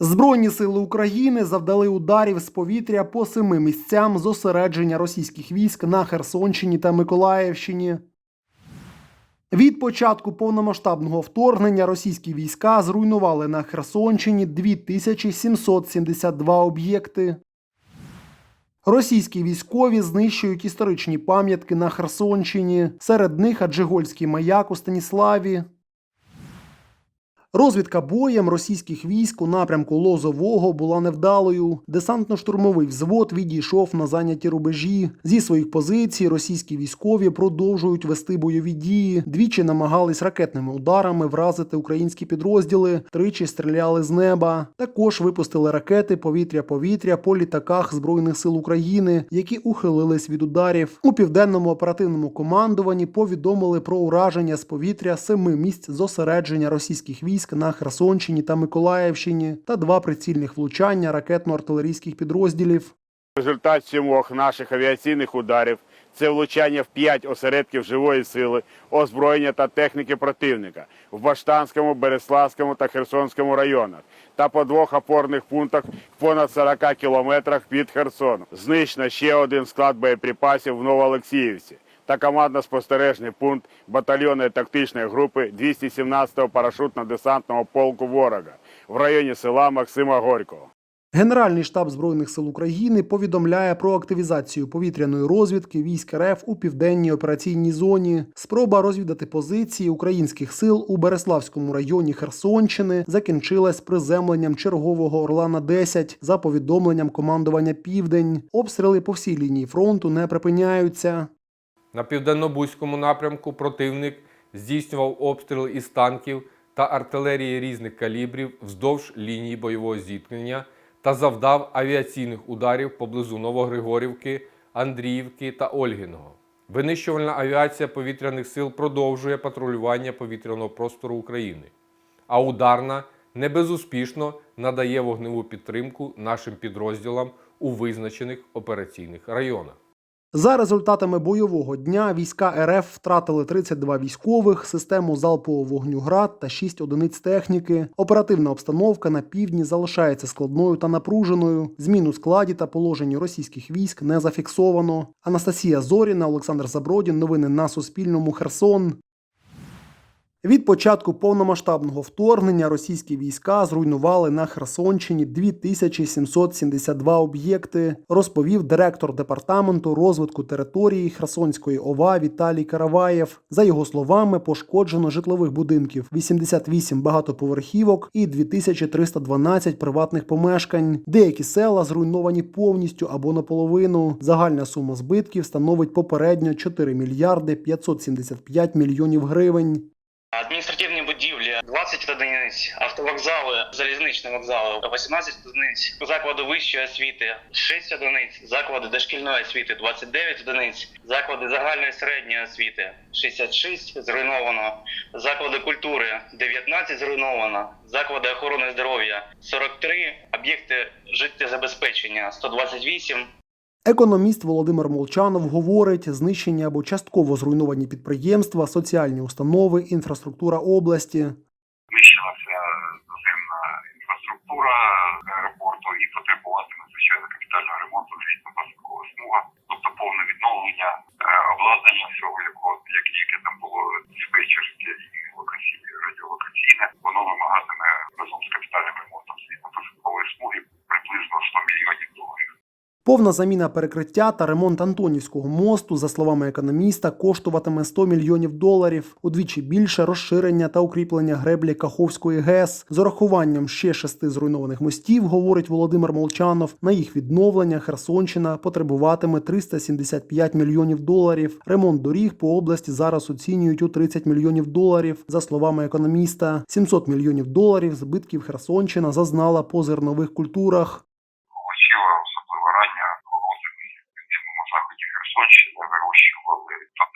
Збройні сили України завдали ударів з повітря по семи місцям зосередження російських військ на Херсонщині та Миколаївщині. Від початку повномасштабного вторгнення російські війська зруйнували на Херсонщині 2772 об'єкти. Російські військові знищують історичні пам'ятки на Херсонщині. Серед них Аджигольський маяк у Станіславі. Розвідка боєм російських військ у напрямку Лозового була невдалою. Десантно-штурмовий взвод відійшов на зайняті рубежі. Зі своїх позицій російські військові продовжують вести бойові дії. Двічі намагались ракетними ударами вразити українські підрозділи, тричі стріляли з неба. Також випустили ракети повітря-повітря по літаках Збройних сил України, які ухилились від ударів. У південному оперативному командуванні повідомили про ураження з повітря семи місць зосередження російських військ на Херсонщині та Миколаївщині та два прицільних влучання ракетно-артилерійських підрозділів. Результат сімох наших авіаційних ударів це влучання в п'ять осередків живої сили, озброєння та техніки противника в Баштанському, Береславському та Херсонському районах та по двох опорних пунктах понад 40 кілометрах від Херсону. Знищено ще один склад боєприпасів в Новоолексіївці та командно-спостережний пункт батальйонної тактичної групи 217-го парашютно-десантного полку ворога в районі села Максима Горького. Генеральний штаб Збройних сил України повідомляє про активізацію повітряної розвідки військ РФ у південній операційній зоні. Спроба розвідати позиції українських сил у Береславському районі Херсонщини закінчилась приземленням чергового Орлана 10 за повідомленням командування Південь. Обстріли по всій лінії фронту не припиняються. На південно-бузькому напрямку противник здійснював обстріли із танків та артилерії різних калібрів вздовж лінії бойового зіткнення та завдав авіаційних ударів поблизу Новогригорівки, Андріївки та Ольгіного. Винищувальна авіація повітряних сил продовжує патрулювання повітряного простору України, а ударна не безуспішно надає вогневу підтримку нашим підрозділам у визначених операційних районах. За результатами бойового дня війська РФ втратили 32 військових, систему залпового вогню град та 6 одиниць техніки. Оперативна обстановка на півдні залишається складною та напруженою. Змін у складі та положенні російських військ не зафіксовано. Анастасія Зоріна, Олександр Забродін. Новини на Суспільному. Херсон. Від початку повномасштабного вторгнення російські війська зруйнували на Херсонщині 2772 об'єкти, розповів директор департаменту розвитку території Херсонської ОВА Віталій Караваєв. За його словами, пошкоджено житлових будинків 88 багатоповерхівок і 2312 приватних помешкань. Деякі села зруйновані повністю або наполовину. Загальна сума збитків становить попередньо 4 мільярди 575 мільйонів гривень. Адміністративні будівлі 20 одиниць, автовокзали, залізничні вокзали 18 одиниць, заклади вищої освіти 6 одиниць, заклади дошкільної освіти 29 одиниць, заклади загальної середньої освіти 66 зруйновано, заклади культури 19 зруйновано, заклади охорони здоров'я 43, об'єкти життєзабезпечення 128, Економіст Володимир Молчанов говорить, знищені або частково зруйновані підприємства, соціальні установи, інфраструктура області. знищилася наземна інфраструктура аеропорту і потребуватиме звичайно капітального ремонту злітно-посадкова смуга, тобто повне відновлення е, обладнання всього, якого як яке там було диспетчерське і локаційне, радіолокаційне, воно вимагатиме разом з капітальним ремонтом злітно-посадкової смуги приблизно 100 мільйонів. Повна заміна перекриття та ремонт Антонівського мосту, за словами економіста, коштуватиме 100 мільйонів доларів, удвічі більше розширення та укріплення греблі Каховської ГЕС. З урахуванням ще шести зруйнованих мостів, говорить Володимир Молчанов. На їх відновлення Херсонщина потребуватиме 375 мільйонів доларів. Ремонт доріг по області зараз оцінюють у 30 мільйонів доларів. За словами економіста, 700 мільйонів доларів збитків Херсонщина зазнала по зернових культурах. Овочева, особливо рання вивозили в південному заході Херсонщини,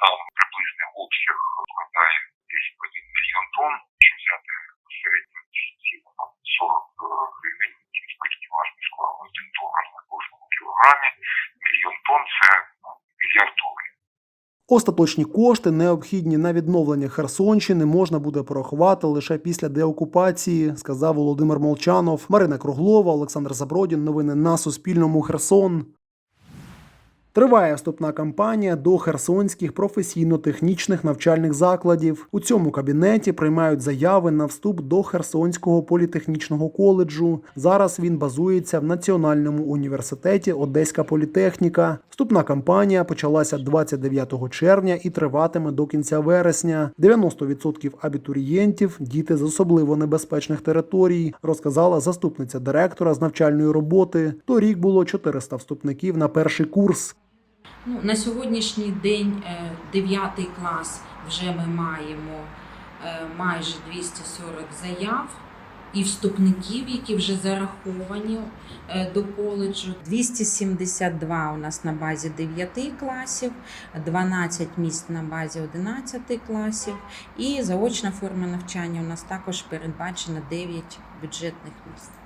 тотал приблизний обсяг складає десь 1 мільйон тонн. Якщо взяти середню ціну там 40 гривень, ті збитки власне склали 1 долар на кожному кілограмі. Мільйон тонн це мільярд доларів. Остаточні кошти, необхідні на відновлення Херсонщини, можна буде порахувати лише після деокупації, сказав Володимир Молчанов, Марина Круглова, Олександр Забродін. Новини на Суспільному. Херсон. Триває вступна кампанія до херсонських професійно-технічних навчальних закладів. У цьому кабінеті приймають заяви на вступ до Херсонського політехнічного коледжу. Зараз він базується в Національному університеті Одеська політехніка. Вступна кампанія почалася 29 червня і триватиме до кінця вересня. 90% абітурієнтів діти з особливо небезпечних територій, розказала заступниця директора з навчальної роботи. Торік було 400 вступників на перший курс. Ну, на сьогоднішній день 9 клас вже ми маємо е, майже 240 заяв і вступників, які вже зараховані е, до коледжу. 272 у нас на базі 9 класів, 12 місць на базі 11 класів. І заочна форма навчання у нас також передбачена 9 бюджетних місць.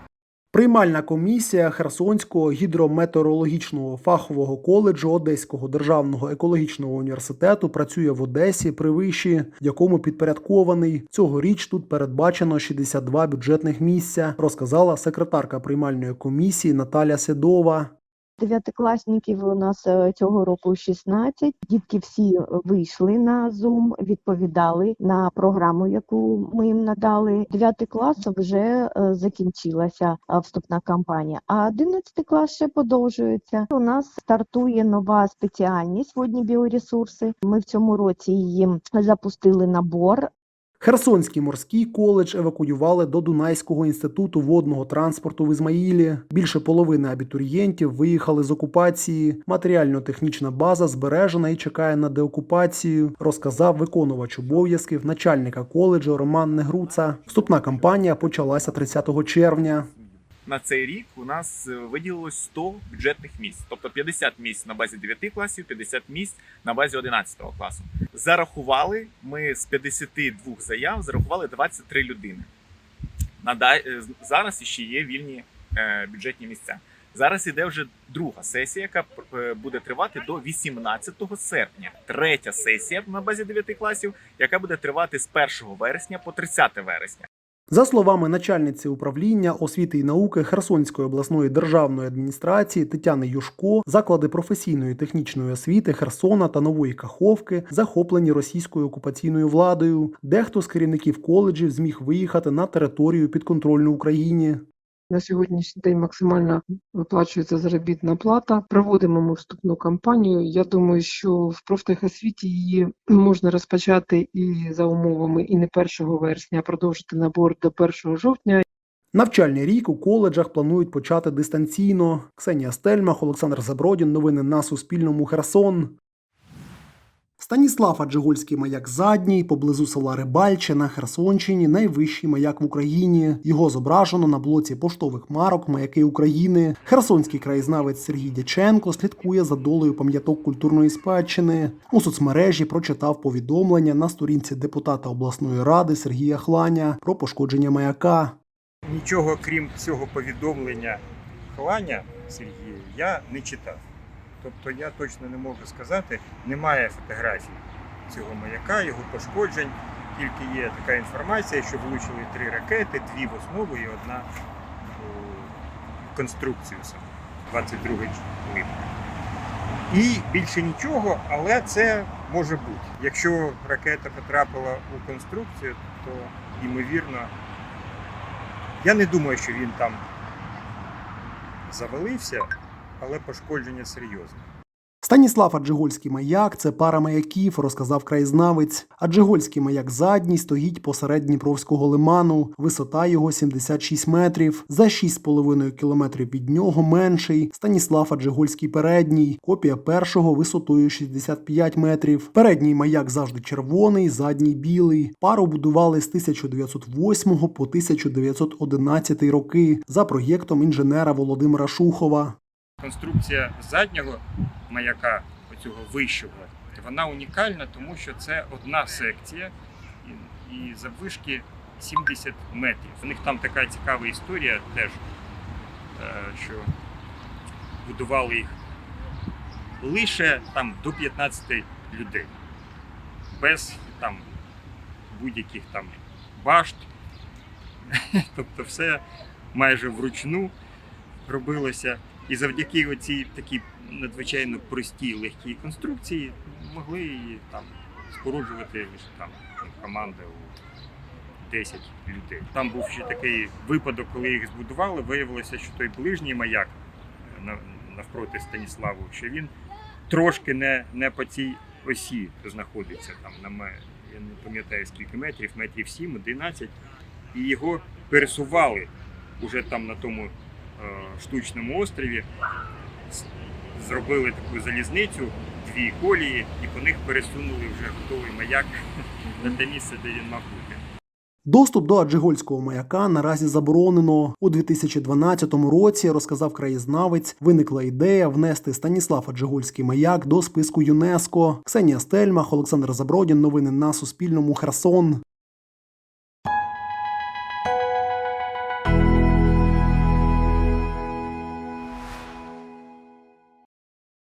Приймальна комісія Херсонського гідрометеорологічного фахового коледжу Одеського державного екологічного університету працює в Одесі при виші, якому підпорядкований. Цьогоріч тут передбачено 62 бюджетних місця, розказала секретарка приймальної комісії Наталя Седова. Дев'ятикласників у нас е, цього року 16. Дітки всі вийшли на Zoom, відповідали на програму, яку ми їм надали. Дев'ятий клас вже е, закінчилася е, вступна кампанія, а 11 клас ще продовжується. У нас стартує нова спеціальність водні біоресурси. Ми в цьому році її запустили набор. Херсонський морський коледж евакуювали до Дунайського інституту водного транспорту в Ізмаїлі. Більше половини абітурієнтів виїхали з окупації. Матеріально-технічна база збережена і чекає на деокупацію, розказав виконувач обов'язків начальника коледжу Роман Негруца. Вступна кампанія почалася 30 червня. На цей рік у нас е, виділилось 100 бюджетних місць, тобто 50 місць на базі 9 класів, 50 місць на базі 11 класу. Зарахували ми з 52 заяв, зарахували 23 людини. Е, Зараз ще є вільні е, бюджетні місця. Зараз іде вже друга сесія, яка буде тривати до 18 серпня. Третя сесія на базі 9 класів, яка буде тривати з 1 вересня по 30 вересня. За словами начальниці управління освіти і науки Херсонської обласної державної адміністрації Тетяни Юшко, заклади професійної технічної освіти Херсона та Нової Каховки захоплені російською окупаційною владою. Дехто з керівників коледжів зміг виїхати на територію підконтрольну Україні. На сьогоднішній день максимально виплачується заробітна плата. Проводимо ми вступну кампанію. Я думаю, що в профтехосвіті її можна розпочати і за умовами і не 1 вересня, а продовжити набор до 1 жовтня. Навчальний рік у коледжах планують почати дистанційно. Ксенія Стельмах, Олександр Забродін. Новини на Суспільному. Херсон. Станіслав Аджигольський маяк задній поблизу села Рибальче на Херсонщині найвищий маяк в Україні. Його зображено на блоці поштових марок Маяки України. Херсонський краєзнавець Сергій Дяченко слідкує за долею пам'яток культурної спадщини. У соцмережі прочитав повідомлення на сторінці депутата обласної ради Сергія Хланя про пошкодження маяка. Нічого крім цього повідомлення Хланя Сергію я не читав. Тобто я точно не можу сказати, немає фотографій цього маяка, його пошкоджень. Тільки є така інформація, що влучили три ракети, дві в основу і одна у конструкцію саме 22 липня. І більше нічого, але це може бути. Якщо ракета потрапила у конструкцію, то ймовірно я не думаю, що він там завалився, але пошкодження серйозне. Станіслав Аджигольський маяк це пара маяків, розказав краєзнавець. Аджигольський маяк задній стоїть посеред Дніпровського лиману. Висота його 76 метрів. За 6,5 кілометрів від нього менший. Станіслав Аджигольський передній. Копія першого висотою 65 метрів. Передній маяк завжди червоний, задній білий. Пару будували з 1908 по 1911 роки за проєктом інженера Володимира Шухова. Конструкція заднього маяка, оцього вищого, вона унікальна, тому що це одна секція і, заввишки 70 метрів. У них там така цікава історія теж, е, що будували їх лише там до 15 людей, без там будь-яких там башт. Тобто все майже вручну робилося. І завдяки оцій такій надзвичайно простій легкій конструкції могли її там споруджувати там команда у 10 людей. Там був ще такий випадок, коли їх збудували, виявилося, що той ближній маяк е, навпроти Станіславу, що він трошки не, не по цій осі знаходиться. Там на я не пам'ятаю скільки метрів, метрів 7, 11, і його пересували уже там на тому штучному острові. Зробили таку залізницю, дві колії, і по них пересунули вже готовий маяк на те місце, де він мав бути. Доступ до Аджигольського маяка наразі заборонено. У 2012 році, розказав краєзнавець, виникла ідея внести Станіслав Аджигольський маяк до списку ЮНЕСКО. Ксенія Стельмах, Олександр Забродін. Новини на Суспільному. Херсон.